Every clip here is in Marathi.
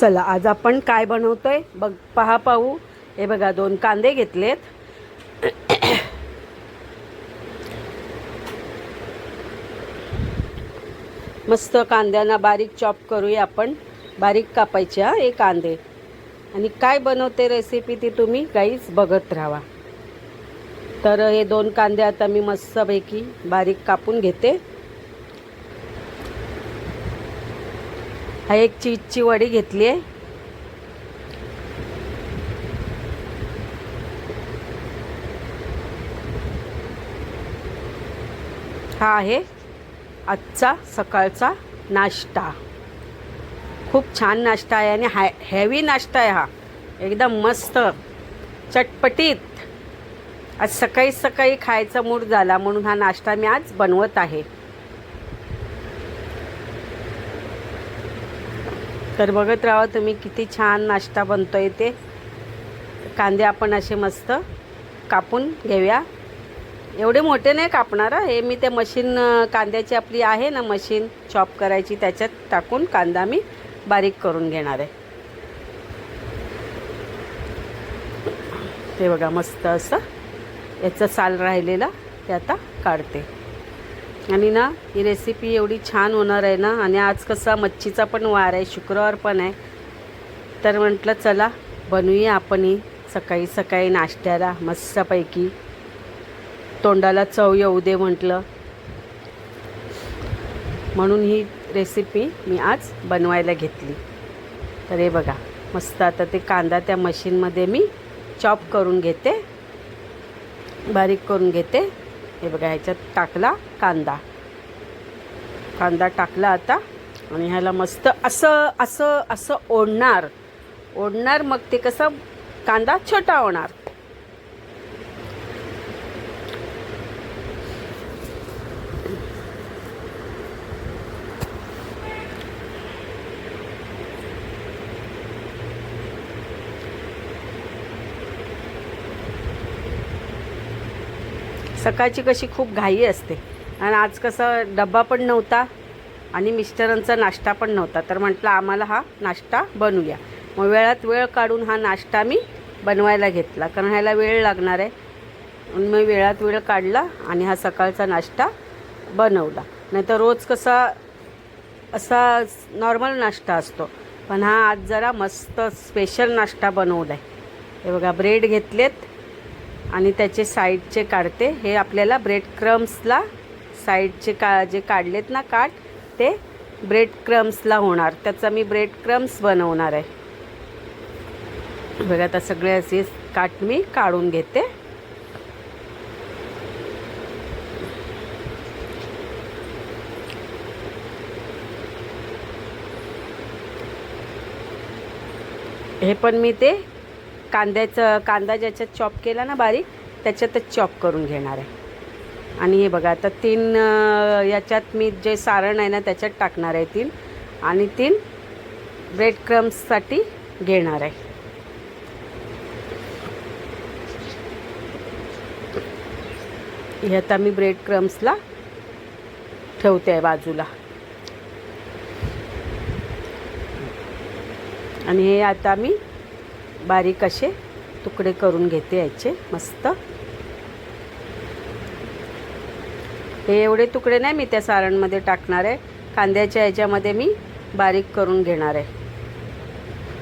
चला आज आपण काय बनवतोय? बघ पहा पाहू. हे बघा दोन कांदे घेतलेत. मस्त कांद्यांना बारीक चॉप करूया आपण. बारीक कापायचे हा हे कांदे. आणि काय बनवते रेसिपी ती तुम्ही काहीच बघत राहा. तर हे दोन कांदे आता मी मस्तपैकी बारीक कापून घेते. हा एक चीजची वडी घेतली आहे. हा आहे आजचा सकाळचा नाश्ता. खूप छान नाश्ता आहे आणि हाय हेवी नाश्ता आहे हा. एकदम मस्त चटपटीत. आज सकाळी सकाळी खायचा मूड झाला म्हणून हा नाश्ता मी आज बनवत आहे. तर बघत राहा तुम्ही किती छान नाश्ता बनतोय ते. कांदे आपण असे मस्त कापून घेऊया. एवढे मोठे नाही कापणार हे. मी ते मशीन कांद्याची आपली आहे ना मशीन चॉप करायची त्याच्यात टाकून कांदा मी बारीक करून घेणार आहे. ते बघा मस्त असं याचं साल राहिलेला ते आता काढते. आणि ना ही रेसिपी एवढी छान होणार आहे ना आणि आज कसा मच्छीचा पण वार आहे शुक्रवार पण आहे. तर म्हटलं चला बनवूया आपण ही सकाळी सकाळी नाश्त्याला मस्तपैकी. तोंडाला चव येऊ दे म्हटलं. म्हणून ही रेसिपी मी आज बनवायला घेतली. तर हे बघा मस्त आता ते कांदा त्या मशीनमध्ये मी चॉप करून घेते बारीक करून घेते. हे बघा ह्याच्यात टाकला कांदा. कांदा टाकला आता आणि ह्याला मस्त असं असं असं ओढणार. ओढणार मग ते कसं? कांदा छोटा होणार. सकाळची कशी खूप घाई असते. आणि आज कसं डब्बा पण नव्हता आणि मिस्टरांचा नाश्ता पण नव्हता. तर म्हटलं आम्हाला हा नाश्ता बनवूया. मग वेळात वेळ काढून हा नाश्ता मी बनवायला घेतला. कारण ह्याला वेळ लागणार आहे. म्हणून मी वेळात वेळ काढला आणि हा सकाळचा नाश्ता बनवला. नाहीतर रोज कसा असा नॉर्मल नाश्ता असतो. पण हा आज जरा मस्त स्पेशल नाश्ता बनवला आहे हे बघा ब्रेड घेतलेत. आणि त्याचे साईडचे काढते. हे आपल्याला ब्रेड क्रम्सला साईडचे का जे काढलेत ना काठ ते ब्रेड क्रम्सला होणार. त्याचा मी ब्रेड क्रम्स बनवणार आहे. बघा आता सगळे असे काठ मी काढून घेते. हे पण मी ते कांद्याचं कांदा ज्याच्यात चॉप केला ना बारीक त्याच्यातच चॉप करून घेणार आहे. आणि हे बघा आता तीन याच्यात मी जे सारण आहे ना त्याच्यात टाकणार आहे तीन. आणि तीन ब्रेड क्रम्ससाठी घेणार आहे. हे आता मी ब्रेड क्रम्सला ठेवते आहे बाजूला. आणि हे आता मी बारीक असे तुकडे करून घेते याचे मस्त. हे एवढे तुकडे नाही मी त्या सारणमध्ये टाकणार आहे. कांद्याच्या ह्याच्यामध्ये मी बारीक करून घेणार आहे.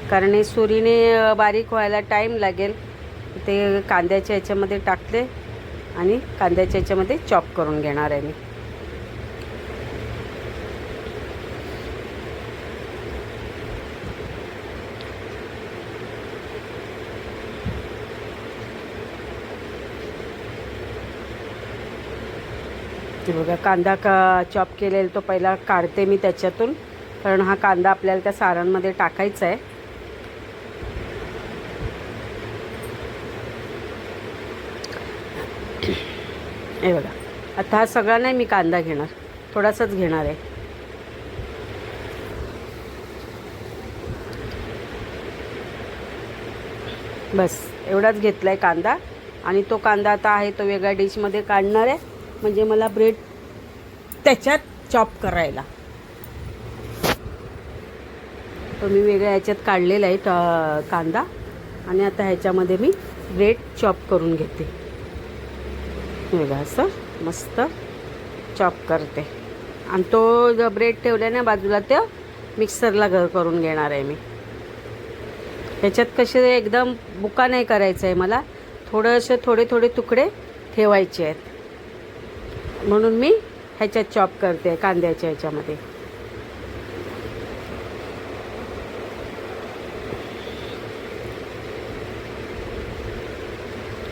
कारण हे सुरीने बारीक व्हायला टाईम लागेल. ते कांद्याच्या ह्याच्यामध्ये टाकले आणि कांद्याच्या ह्याच्यामध्ये चॉप करून घेणार आहे मी. ते बघा. कांदा का चॉप केलेला तो पहिला काढते मी त्याच्यातून. कारण हा कांदा आपल्याला त्या सारांमध्ये टाकायचा आहे. हे बघा. आता हा सगळा नाही मी कांदा घेणार. थोडासाच घेणार आहे. बस. एवढाच घेतला आहे कांदा. आणि तो कांदा आता आहे तो वेगळ्या डिशमध्ये काढणार आहे. म्हणजे मला ब्रेड त्याच्यात चॉप करायला. तर मी वेगळ्या ह्याच्यात काढलेला आहे कांदा. आणि आता ह्याच्यामध्ये मी ब्रेड चॉप करून घेते. वेगळा असं मस्त चॉप करते. आणि तो जो ब्रेड ठेवल्याने बाजूला तो मिक्सरला ग करून घेणार आहे मी. ह्याच्यात कसे एकदम बुका नाही करायचं आहे मला. थोडंसं थोडे थोडे तुकडे ठेवायचे आहेत. म्हणून मी ह्याच्यात चॉप करते कांद्याच्या ह्याच्यामध्ये.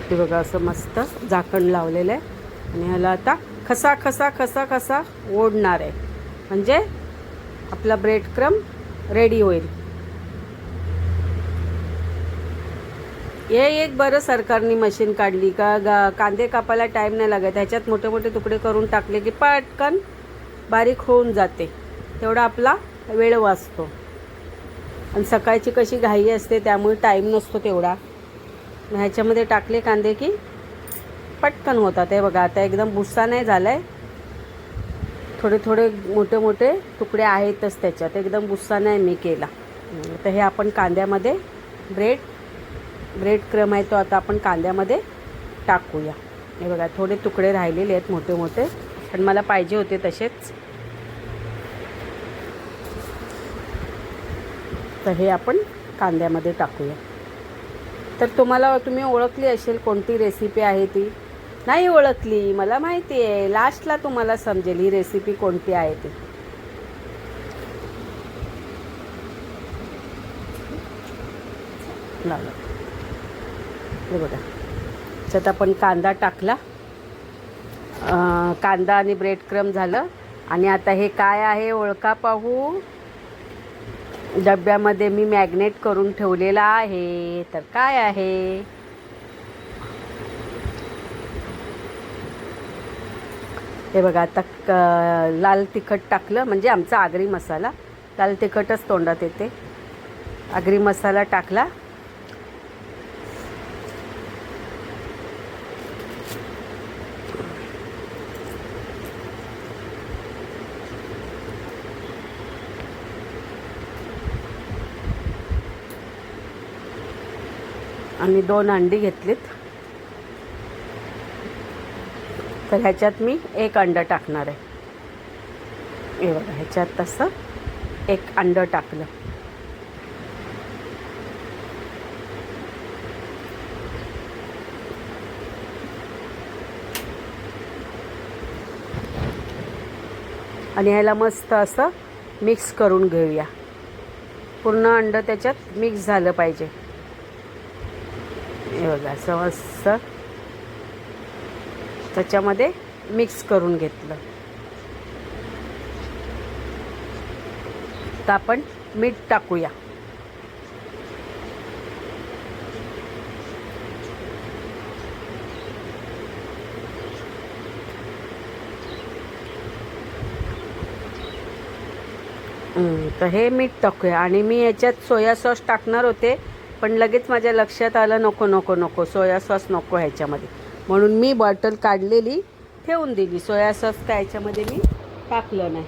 ते बघा असं मस्त झाकण लावलेलं आहे. आणि ह्याला आता खसा खसा खसा खसा ओढणार आहे. म्हणजे आपला ब्रेड क्रम रेडी होईल. हे एक बरं सरकारनी मशीन काढली का? गा कांदे कापायला टाईम नाही लागत. ह्याच्यात मोठे मोठे तुकडे करून टाकले की पटकन बारीक होऊन जाते. तेवढा आपला वेळ वाचतो. आणि सकाळची कशी घाई असते त्यामुळे टाईम नसतो तेवढा. ह्याच्यामध्ये टाकले कांदे की पटकन होतात. हे बघा आता एकदम भुस्सा नाही झाला आहे थोडे थोडे मोठे मोठे तुकडे आहेतच त्याच्यात. एकदम भुस्सा नाही मी केला. तर हे आपण कांद्यामध्ये ब्रेड ब्रेड क्रम आहे तो आता आपण कांद्यामध्ये टाकूया. हे बघा थोडे तुकडे राहिलेले आहेत मोठे मोठे पण मला पाहिजे होते तसेच. तर हे आपण कांद्यामध्ये टाकूया. तर तुम्हाला तुम्ही ओळखली असेल कोणती रेसिपी आहे ती? नाही ओळखली मला माहिती आहे. लास्टला तुम्हाला समजेल ही रेसिपी कोणती आहे ती. लावलं. हे बघा. त्यात आपण कांदा टाकला. कांदा आणि ब्रेड क्रम झालं. आणि आता हे काय आहे ओळखा पाहू. डब्यामध्ये मी मॅग्नेट करून ठेवलेला आहे. तर काय आहे? हे बघा आता क- लाल तिखट टाकलं. म्हणजे आमचा आगरी मसाला. लाल तिखटच तोंडात येते. आगरी मसाला टाकला. आणि दोन अंडी घेतलीत. तर ह्याच्यात मी एक अंडं टाकणार आहे. हे बघा ह्याच्यात तसं एक अंडं टाकलं. आणि ह्याला मस्त असं मिक्स करून घेऊया. पूर्ण अंडं त्याच्यात मिक्स झालं पाहिजे. हे बघा असं मस्त त्याच्यामध्ये मिक्स करून घेतलं. तर आपण मीठ टाकूया. तर हे मीठ टाकूया. आणि मी याच्यात सोया सॉस टाकणार होते. पण लगेच माझ्या लक्षात आलं नको नको नको सोया सॉस नको ह्याच्यामध्ये. म्हणून मी बॉटल काढलेली ठेवून दिली. सोया सॉस काय ह्याच्यामध्ये मी टाकलं नाही.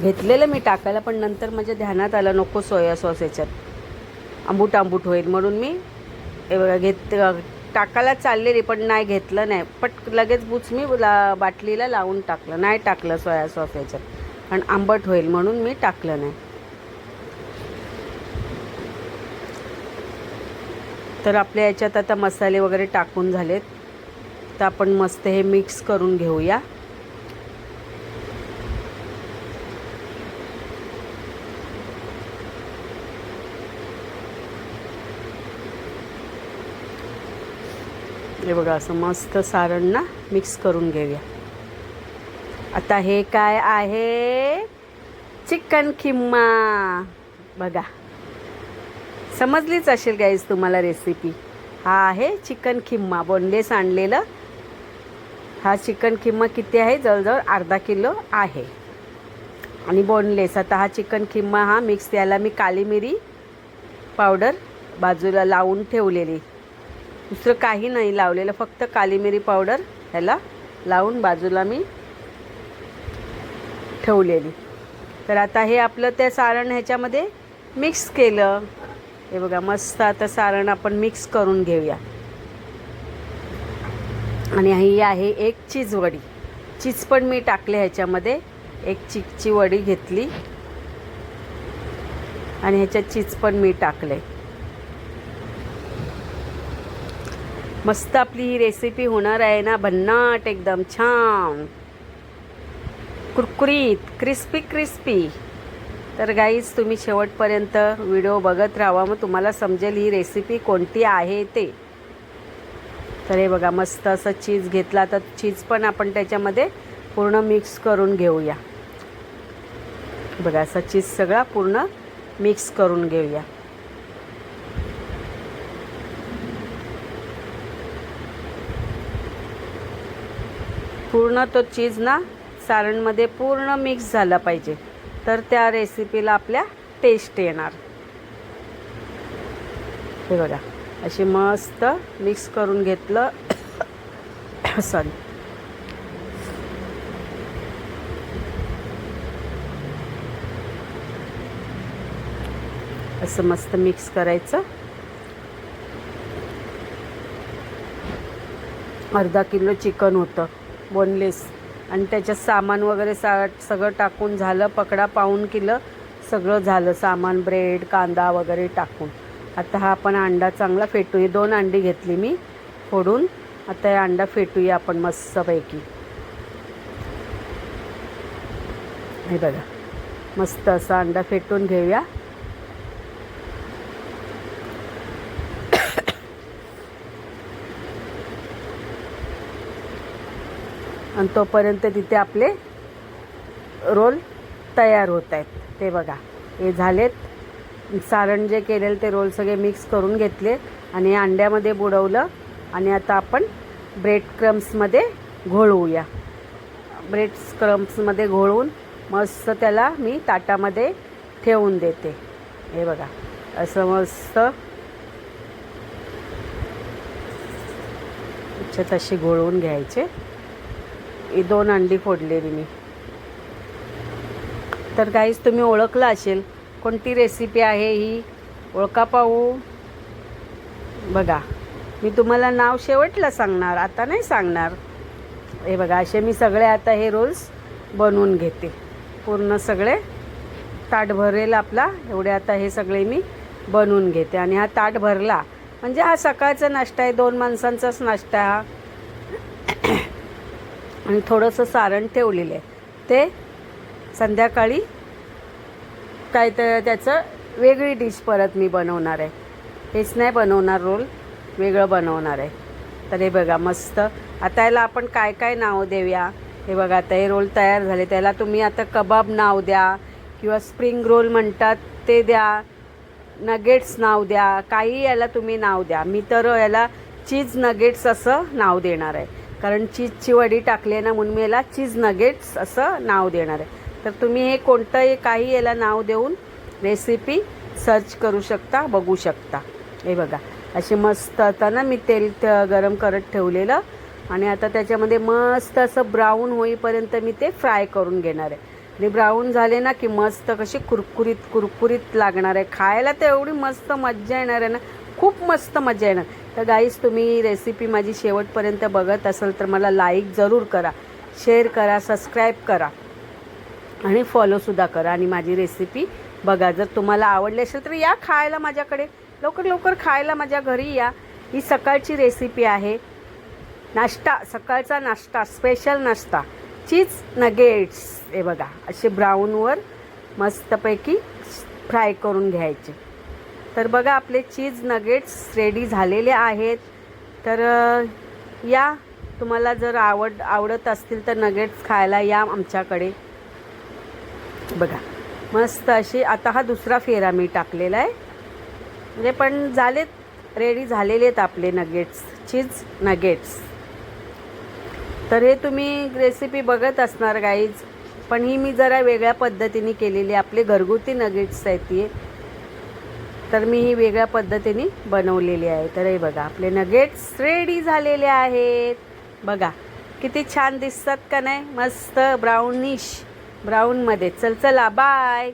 घेतलेलं मी टाकायला पण नंतर माझ्या ध्यानात आलं नको सोया सॉस याच्यात आंबूट आंबूट होईल. म्हणून मी घेत टाकायला चाललेली पण नाही घेतलं नाही. पट लगेच बुच मी ला बाटलीला लावून टाकलं. नाही टाकलं सोया सॉस याच्यात कारण आंबट होईल म्हणून मी टाकलं नाही. तर आपल्या याच्यात आता मसाले वगैरे टाकून झालेत. तर आपण मस्त हे मिक्स करून घेऊया. हे बघा असं मस्त सारण ना मिक्स करून घेऊया. आता हे काय आहे? चिकन खिम्मा. बघा. समजलीच असेल गाईज तुम्हाला रेसिपी हा आहे चिकन खिम्मा. बोनलेस आणलेलं. हा चिकन खिम्मा किती आहे? जवळजवळ अर्धा किलो आहे. आणि बोनलेस आता हा चिकन खिम्मा हा मिक्स त्याला मी काली मिरी पावडर बाजूला लावून ठेवलेली. दुसरं काही नाही लावलेलं फक्त काली मिरी पावडर ह्याला लावून बाजूला मी ठेवलेली. तर आता हे आपलं त्या सारण ह्याच्यामध्ये मिक्स केलं. हे बघा मस्त आता सारण आपण मिक्स करून घेऊया. आणि ही आहे एक चीज वडी. चीज पण मी टाकले ह्याच्यामध्ये. एक चिकची वडी घेतली. आणि ह्याच्यात चीज पण मी टाकले. मस्त आपली ही रेसिपी होणार आहे ना भन्नाट एकदम छान. कुरकुरीत क्रिस्पी क्रिस्पी तर गाईज तुम्ही शेवटपर्यंत व्हिडिओ बघत राहा. मग तुम्हाला समजेल ही रेसिपी कोणती आहे ते. तर हे बघा मस्त असं चीज घेतला. तर चीज पण आपण त्याच्यामध्ये पूर्ण मिक्स करून घेऊया. बघा असा चीज सगळा पूर्ण मिक्स करून घेऊया. पूर्ण तो चीज ना सारणमध्ये पूर्ण मिक्स झाला पाहिजे. तर त्या रेसिपीला आपल्या टेस्ट येणार. हे बघा अशी मस्त मिक्स करून घेतलं. सॉरी असं मस्त मिक्स करायचं. अर्धा किलो चिकन होतं बोनलेस आणि त्याच्यात सामान वगैरे सा सगळं टाकून झालं पकडा पाऊन किलो सगळं झालं. सामान ब्रेड कांदा वगैरे टाकून. आता हा आपण अंडा चांगला फेटूया. दोन अंडी घेतली मी फोडून. आता हे अंडा फेटूया आपण मस्तपैकी. हे बघा. मस्त असा अंडा फेटून घेऊया. आणि तोपर्यंत तिथे आपले रोल तयार होत आहेत. ते बघा हे झालेत. सारण जे केलेलं ते रोल सगळे मिक्स करून घेतले आणि अंड्यामध्ये बुडवलं आणि आता आपण ब्रेड क्रम्समध्ये घोळवूया ब्रेड क्रम्समध्ये घोळवून मस्त त्याला मी ताटामध्ये ठेवून देते. हे बघा असं मस्त. याच्यात घोळवून घ्यायचे. दोन अंडी फोडलेली मी. तर काहीच तुम्ही ओळखलं असेल कोणती रेसिपी आहे ही? ओळखा पाहू. बघा मी तुम्हाला नाव शेवटला सांगणार आता नाही सांगणार. हे बघा असे मी सगळे आता हे रोल्स बनवून घेते. पूर्ण सगळे ताट भरेल आपला एवढे आता हे सगळे मी बनवून घेते. आणि हा ताट भरला म्हणजे हा सकाळचा नाश्ता आहे दोन माणसांचाच नाश्ता हा. आणि थोडंसं सारण ठेवलेलं आहे. ते संध्याकाळी काय तर त्याचं वेगळी डिश परत मी बनवणार आहे. हेच नाही बनवणार रोल वेगळं बनवणार आहे. तर हे बघा मस्त. आता याला आपण काय काय नाव देऊया? हे बघा आता हे रोल तयार झाले. त्याला तुम्ही आता कबाब नाव द्या किंवा स्प्रिंग रोल म्हणतात ते द्या नगेट्स नाव द्या काही याला तुम्ही नाव द्या. मी तर याला चीज नगेट्स असं नाव देणार आहे. कारण चीजची वडी टाकली आहे ना म्हणून मी याला चीज नगेट्स असं नाव देणार आहे. तर तुम्ही हे कोणतंही काही याला नाव देऊन रेसिपी सर्च करू शकता बघू शकता. हे बघा असे मस्त आता ना मी तेल त- गरम करत ठेवलेलं आणि आता त्याच्यामध्ये मस्त असं ब्राऊन होईपर्यंत मी ते फ्राय करून घेणार आहे. आणि ब्राऊन झाले ना की मस्त कशी कुरकुरीत कुरकुरीत लागणार आहे. खायला तर एवढी मस्त मज्जा येणार आहे ना. खूप मस्त मजा येणार. तर गाईस तुम्ही रेसिपी माझी शेवटपर्यंत बघत असाल तर मला लाईक जरूर करा शेअर करा सबस्क्राईब करा आणि फॉलोसुद्धा करा आणि माझी रेसिपी बघा. जर तुम्हाला आवडली असेल तर या खायला माझ्याकडे. लवकर लवकर खायला माझ्या घरी या. ही सकाळची रेसिपी आहे. नाश्ता सकाळचा नाश्ता स्पेशल नाश्ता. चीज नगेट्स हे बघा असे ब्राऊनवर मस्तपैकी फ्राय करून घ्यायचे. तर बघा आपले चीज नगेट्स रेडी झालेले आहेत. तर या. तुम्हाला जर आवड आवडत असतील तर नगेट्स खायला या आमच्याकडे. बघा मस्त अशी आता हा दुसरा फेरा मी टाकलेला आहे. म्हणजे पण झालेत रेडी झालेले आहेत आपले नगेट्स चीज नगेट्स तर हे तुम्ही रेसिपी बघत असणार गाईज पण ही मी जरा वेगळ्या पद्धतीने केलेली आहे. आपले घरगुती नगेट्स आहेत ती तर मी ही वेगळ्या पद्धतीने बनवलेली आहे. तर हे बघा आपले नगेट्स रेडी झालेले आहेत. बघा किती छान दिसतात का नाही? मस्त ब्राउनिश ब्राऊनमध्ये चल चला बाय